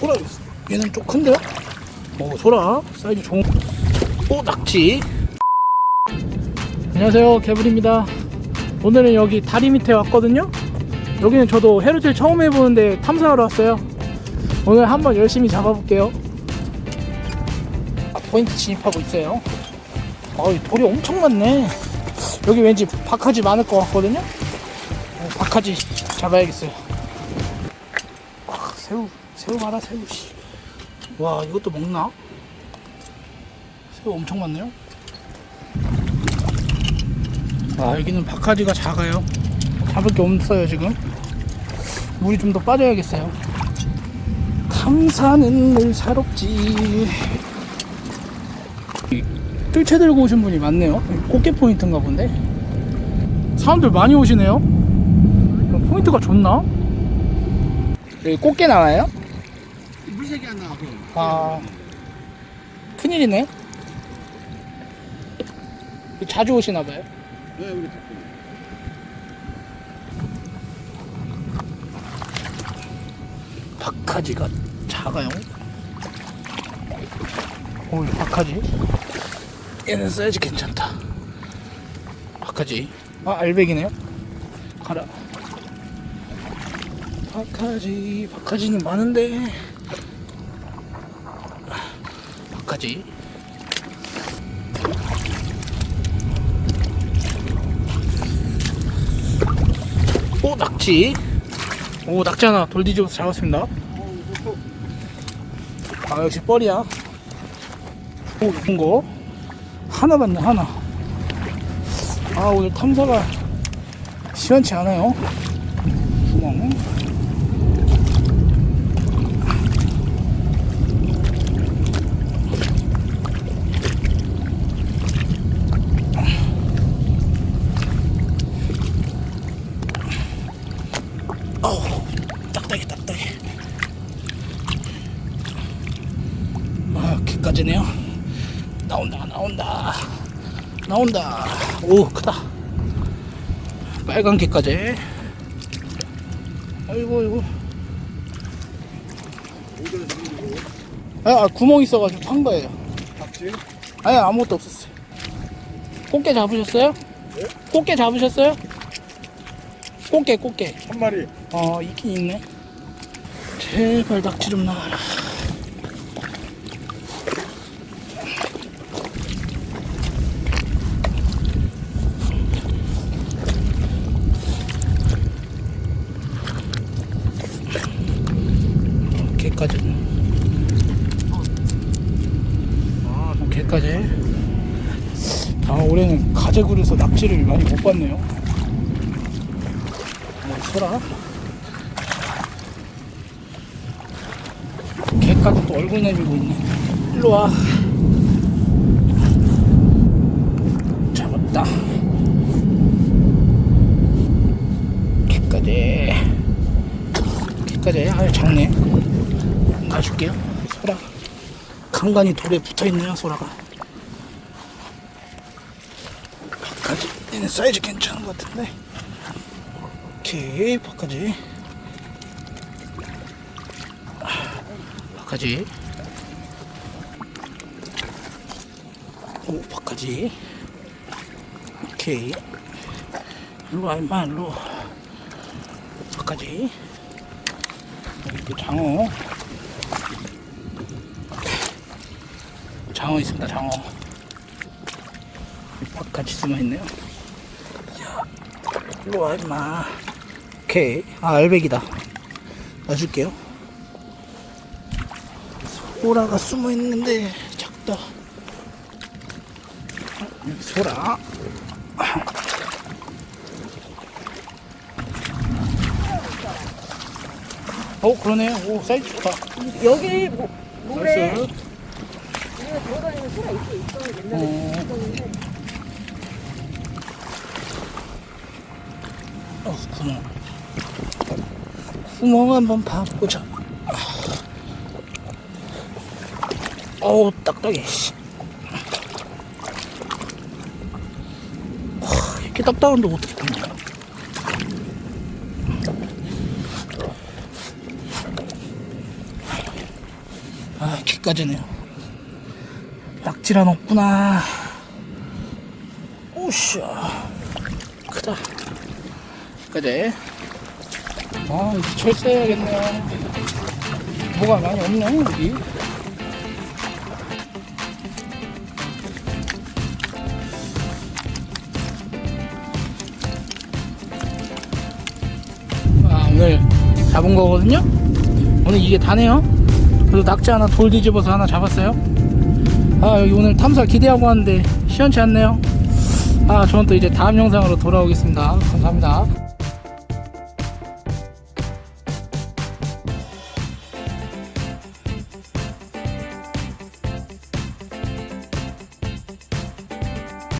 소라 얘는 좀 큰데요? 어 소라. 사이즈 좋은 오 낙지. 안녕하세요. 개불입니다. 오늘은 여기 다리 밑에 왔거든요. 여기는 저도 해루질 처음 해보는데 탐사하러 왔어요. 오늘 한번 열심히 잡아볼게요. 아, 포인트 진입하고 있어요. 어이 돌이 엄청 많네. 여기 왠지 박하지 많을 것 같거든요. 어, 박하지 잡아야겠어요. 아, 새우 새우 봐라 새우 씨. 와 이것도 먹나? 새우 엄청 많네요. 아 여기는 박하지가 작아요. 잡을 게 없어요 지금. 물이 좀 더 빠져야겠어요. 탐사는 물사롭지. 이 뜰채 들고 오신 분이 많네요. 꽃게 포인트인가 본데. 사람들 많이 오시네요. 포인트가 좋나? 여기 꽃게 나와요? 물색이 안 나와서. 아 큰일이네 자주 오시나 봐요 네, 우리 덕분에. 박하지가 작아요. 오, 이 박하지. 얘는 사이즈 괜찮다. 박하지. 아, 알백이네요. 가라. 박하지, 박하지는 많은데. 박하지. 오, 낙지. 오, 낙지 하나 돌 뒤집어서 잡았습니다. 아 역시 뻘이야 오 좋은 거 하나 봤네 하나 아 오늘 탐사가 시원치 않아요 구멍 어우 딱딱해 딱딱해 아, 개까지네요. 나온다, 나온다, 나온다. 오, 크다. 빨간 개까지. 아이고, 아이고. 아, 아, 구멍 있어가지고 판 거예요. 아니, 아무것도 없었어요. 꽃게 잡으셨어요? 꽃게 잡으셨어요? 꽃게, 꽃게. 한 마리. 어, 있긴 있네. 제발 낙지 좀 나와라. 개까지. 아, 개까지. 아, 올해는 가재굴에서 낙지를 많이 못 봤네요. 어, 소라. 개까지 또 얼굴 내밀고 있네. 일로 와. 잡았다. 개까지. 개까지. 아유, 작네. 가줄게요. 소라. 간간히 돌에 붙어 있네요, 소라가. 바까지. 얘는 사이즈 괜찮은 것 같은데. 오케이, 바까지. 바까지 오 바까지 오케이 일로 와 임마 일로 바까지 또 장어 장어 있습니다 장어 바까지 숨어있네요 야 일로 와 임마 오케이 아 알백이다 놔줄게요 소라가 숨어 있는데 작다. 소라. 어 그러네. 오 사이즈 좋다. 여기 뭐, 물에 나이스. 우리가 돌아다니는 소라 어. 구멍. 구멍 한번 봐보자. 어우 딱딱해. 이렇게 딱딱한데 어떻게 봤냐? 아, 기까지네요. 낙지란 없구나. 오샤. 크다. 그제. 아, 이제 철새야겠네요. 뭐가 많이 없네, 여기. 아, 오늘 잡은 거거든요? 오늘 이게 다네요. 그래도 낙지 하나 돌 뒤집어서 하나 잡았어요. 아, 여기 오늘 탐사 기대하고 왔는데 시원치 않네요. 아, 저는 또 이제 다음 영상으로 돌아오겠습니다. 감사합니다.